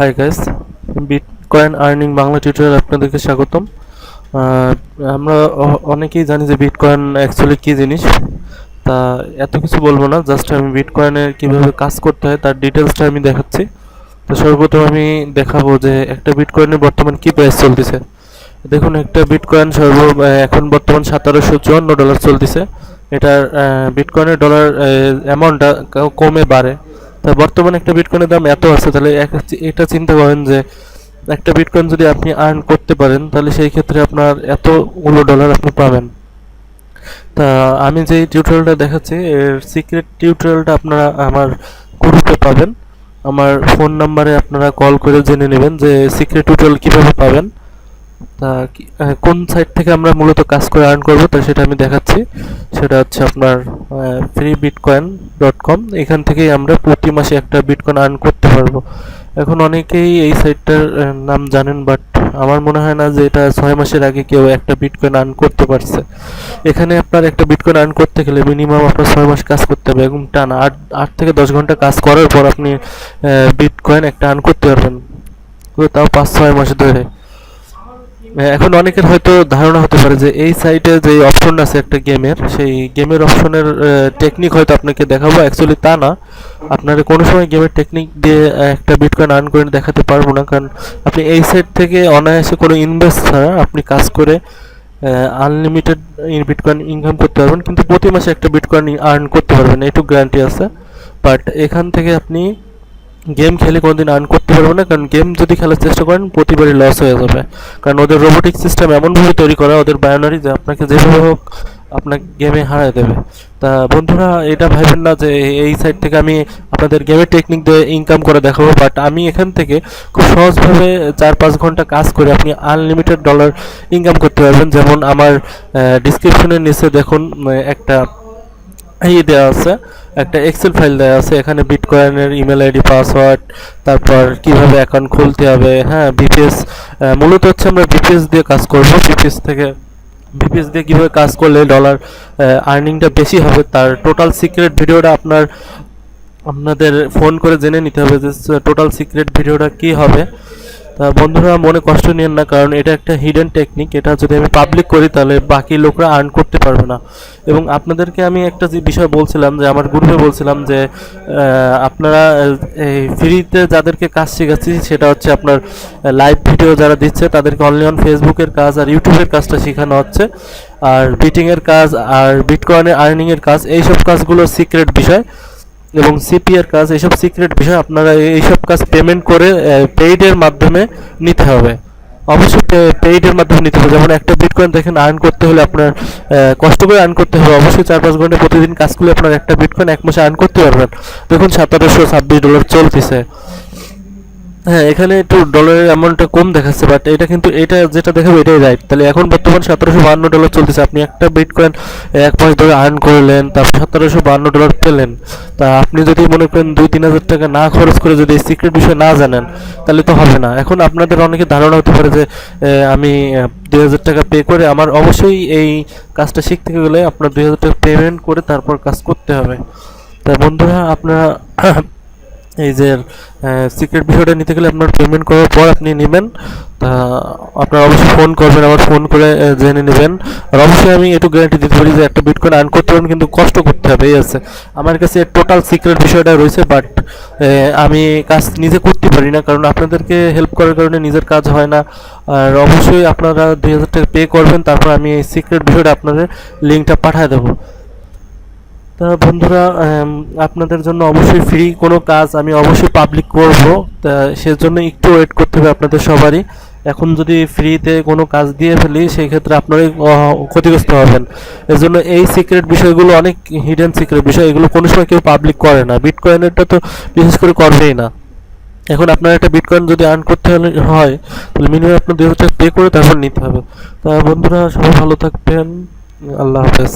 Hi guys bitcoin earning Bangla tutorial আপনাদেরকে স্বাগতম। আমরা অনেকেই জানি যে বিটকয়েন অ্যাকচুয়ালি কী জিনিস। তা এত কিছু বলব না জাস্ট আমি বিটকয়েনের কীভাবে কাজ করতে হয়, তার ডিটেলসটা আমি দেখাচ্ছি। তো সর্বপ্রথম আমি দেখাবো যে একটা বিটকয়েনের বর্তমান কী প্রাইস চলতেছে। দেখুন, একটা বিটকয়েন সর্ব এখন বর্তমান সতেরোশো চুয়ান্ন ডলার চলতেছে। এটার বিটকয়েনের ডলার অ্যামাউন্টটা কমে বাড়ে। বর্তমানে একটা বিটকয়েনের দাম এত আছে, তাহলে এটা চিন্তা করেন যে একটা বিটকয়েন যদি আপনি আর্ন করতে পারেন, তাহলে সেই ক্ষেত্রে আপনার এতগুলো ডলার আপনি পাবেন। তা আমি যে টিউটোরিয়ালটা দেখাচ্ছি, এর সিক্রেট টিউটোরিয়ালটা আপনারা আমার গ্রুপে পাবেন। আমার ফোন নাম্বারে আপনারা কল করে জেনে নেবেন যে সিক্রেট টিউটোরিয়াল কীভাবে পাবেন। কোন সাইট থেকে আমরা মূলত কাজ করে আর্ন করব তা সেটা আমি দেখাচ্ছি। সেটা হচ্ছে আপনার ফ্রি বিটকয়েন ডট কম এখান থেকেই আমরা প্রতি মাসে একটা বিটকয়েন আর্ন করতে পারব। এখন অনেকেই এই সাইটটার নাম জানেন বাট আমার মনে হয় না যে এটা ছয় মাসের আগে কেউ একটা বিটকয়েন আর্ন করতে পারছে। এখানে আপনার একটা বিটকয়েন আর্ন করতে গেলে মিনিমাম আপনার ছয় মাস কাজ করতে হবে এবং টানা আট আট থেকে দশ ঘণ্টা কাজ করার পর আপনি বিটকয়েন একটা আর্ন করতে পারবেন। তাও পাঁচ, ছয় মাস ধরে। এখন অনেকের হয়তো ধারণা হতে পারে যে এই সাইটে যে অপশন আছে একটা গেমের সেই গেমের অপশনের টেকনিক হয়তো আপনাকে দেখাবো। অ্যাকচুয়ালি তা না। আপনারা কোনো সময় গেমের টেকনিক দিয়ে একটা বিটকয়েন আর্ন করে দেখাতে পারব না। কারণ আপনি এই সাইট থেকে অনায়াসে কোনো ইনভেস্ট ছাড়া আপনি কাজ করে আনলিমিটেড বিটকয়েন ইনকাম করতে পারবেন। কিন্তু প্রতি মাসে একটা বিটকয়েন আর্ন করতে পারবেন। এটুকু গ্যারান্টি আছে। বাট এখান থেকে আপনি গেম খেলে কোনোদিন আর্ন করতে পারবে না, কারণ গেম যদি খেলার চেষ্টা করেন, প্রতিবারই লস হয়ে যাবে। কারণ ওদের রোবোটিক সিস্টেম এমনভাবে তৈরি করা, ওদের বায়োনারি যে আপনাকে যেভাবে হোক আপনাকে গেমে হারায় দেবে। তা বন্ধুরা, এটা ভাবেন না যে এই সাইড থেকে আমি আপনাদের গেমের টেকনিক দিয়ে ইনকাম করে দেখাবো বাট আমি এখান থেকে খুব সহজভাবে চার পাঁচ ঘণ্টা কাজ করে আপনি আনলিমিটেড ডলার ইনকাম করতে পারবেন। যেমন আমার ডিসক্রিপশনের নিচে দেখুন একটা এই দেওয়া আছে একটা এক্সেল ফাইল দেওয়া আছে, এখানে বিটকয়েনের ইমেল আইডি পাসওয়ার্ড তারপর কীভাবে অ্যাকাউন্ট খুলতে হবে হ্যাঁ বিপিএস মূলত হচ্ছে আমরা বিপিএস দিয়ে কাজ করব বিপিএস থেকে বিপিএস দিয়ে কীভাবে কাজ করলে ডলার আর্নিংটা বেশি হবে, তার টোটাল সিক্রেট ভিডিওটা আপনার, আপনাদের ফোন করে জেনে নিতে হবে যে টোটাল সিক্রেট ভিডিওটা কি হবে। বন্ধুরা মনে কষ্ট নিয়েন না, কারণ এটা একটা হিডেন টেকনিক এটা যদি আমি পাবলিক করি, তাহলে বাকি লোকরা আর্ন করতে পারবে না। এবং আপনাদেরকে আমি একটা যে বিষয় বলছিলাম, যে আমার গ্রুপে বলছিলাম যে আপনারা এই ফ্রিতে যাদেরকে কাজ শেখাচ্ছি, সেটা হচ্ছে আপনার লাইভ ভিডিও যারা দিচ্ছে, তাদেরকে অনলি অন ফেসবুকের কাজ আর ইউটিউবের কাজটা শেখানো হচ্ছে। আর বিটিংয়ের কাজ, আর বিটকয়েনের আর্নিংয়ের কাজ, এইসব কাজগুলো সিক্রেট বিষয়। এবং সিপিআর কাজ এইসব সিক্রেট বিষয় আপনারা এইসব কাজ পেমেন্ট করে পেইডের মাধ্যমে নিতে হবে। অবশ্যই পেইডের মাধ্যমে নিতে হবে। যেমন একটা বিটকয়েন দেখেন আর্ন করতে হলে আপনার কষ্ট করে আর্ন করতে হবে। অবশ্যই চার পাঁচ ঘণ্টা প্রতিদিন কাজ করলে আপনার একটা বিটকয়েন এক মাসে আর্ন করতে পারবেন। দেখুন সতেরোশো ছাব্বিশ ডলার চলতেছে। হ্যাঁ এখানে একটু ডলারের অ্যামাউন্টটা কম দেখাচ্ছে বাট এটা কিন্তু এটা যেটা দেখাবে এটাই রাইট তাহলে এখন বর্তমান সতেরোশো বান্ন ডলার চলতেছে। আপনি একটা বিটকয়েন এক মাস ধরে আর্ন করলেন, তারপর সতেরোশো বান্ন ডলার পেলেন। তা আপনি যদি মনে করেন দুই তিন হাজার টাকা না খরচ করে যদি এই সিক্রেট বিষয় না জানেন, তাহলে তো হবে না। এখন আপনাদের অনেকে ধারণা হতে পারে যে আমি দুই হাজার টাকা পে করে আমার অবশ্যই এই কাজটা শিখতে গেলে আপনার দুই হাজার টাকা পেমেন্ট করে তারপর কাজ করতে হবে। তা বন্ধুরা, আপনারা এই যে সিক্রেট বিষয়টা নিতে গেলে আপনার পেমেন্ট করার পর আপনি নেবেন। আপনার অবশ্যই ফোন করবেন, আবার ফোন করে জেনে নেবেন। আর অবশ্যই আমি একটু গ্যারান্টি দিতে পারি যে একটা বিটকয়েন আর্ন করতে পারবেন, কিন্তু কষ্ট করতে হবে, এই আছে। আমার কাছে টোটাল সিক্রেট বিষয়টা রয়েছে বাট আমি কাজ নিজে করতে পারি না, কারণ আপনাদেরকে হেল্প করার কারণে নিজের কাজ হয় না। আর অবশ্যই আপনারা দুই হাজার টাকা পে করবেন, তারপর আমি এই সিক্রেট বিষয়টা আপনাদের লিঙ্কটা পাঠিয়ে দেবো। তা বন্ধুরা আপনাদের জন্য অবশ্যই ফ্রি কোনো কাজ আমি অবশ্যই পাবলিক করব। তা সেজন্য একটু ওয়েট করতে হবে আপনাদের সবারই। এখন যদি ফ্রিতে কোনো কাজ দিয়ে ফেলি সেই ক্ষেত্রে আপনারাই ক্ষতিগ্রস্ত হবেন। এর জন্য এই সিক্রেট বিষয়গুলো, অনেক হিডেন সিক্রেট বিষয়, এগুলো কোনো সময় কেউ পাবলিক করে না। বিটকয়েনেরটা তো বিশেষ করে করবেই না। এখন আপনার একটা বিটকয়েন যদি আর্ন করতে হলে, হয়, তাহলে মিনিমাম আপনার দুই হাজার পে করে তারপর নিতে হবে। তা বন্ধুরা, সবাই ভালো থাকবেন। আল্লাহ হাফেজ।